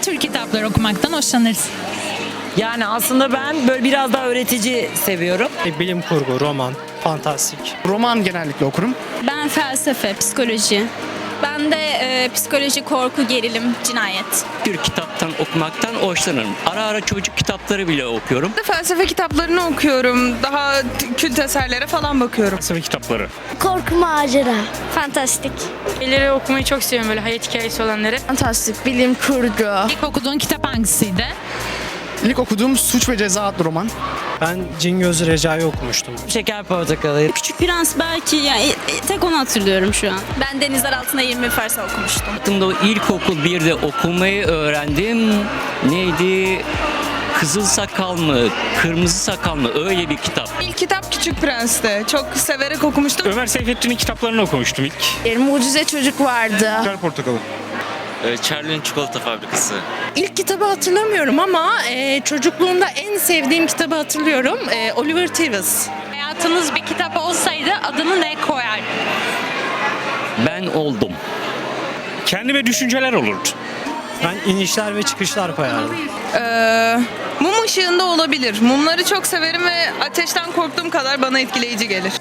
Ne tür kitaplar okumaktan hoşlanırsın? Yani aslında ben böyle biraz daha öğretici seviyorum. E, bilim kurgu, roman, fantastik. Roman genellikle okurum. Ben felsefe, psikoloji. Ben de e, psikoloji, korku, gerilim, cinayet. tür kitaptan okumaktan hoşlanırım. Ara ara çocuk kitapları bile okuyorum. Felsefe kitaplarını okuyorum. Daha kült eserlere falan bakıyorum. Felsefe kitapları. Korku macera. Fantastik. Şeyleri okumayı çok seviyorum böyle hayat hikayesi olanları. Fantastik, bilim kurgu. İlk okuduğun kitap hangisiydi? İlk okuduğum Suç ve Ceza adlı roman. Ben Cin Gözü Recai'yi okumuştum. Şeker portakalı. Küçük Prens belki yani e, tek onu hatırlıyorum şu an. Ben Denizler Altında 20 Farsa okumuştum. Hayatımda o ilkokul 1'de okumayı öğrendim. Neydi? Kızıl sakal mı? Kırmızı sakal mı? Öyle bir kitap. İlk kitap Küçük Prens'ti. Çok severek okumuştum. Ömer Seyfettin'in kitaplarını okumuştum ilk. Mucize Çocuk vardı. Şeker portakalı. Charlie'nin çikolata fabrikası. İlk kitabı hatırlamıyorum ama e, çocukluğumda en sevdiğim kitabı hatırlıyorum. E, Oliver Twist. Hayatınız bir kitap olsaydı adını ne koyar? Ben oldum. Kendime düşünceler olurdu. Ben inişler ve çıkışlar koyardım. Ee, mum ışığında olabilir. Mumları çok severim ve ateşten korktuğum kadar bana etkileyici gelir.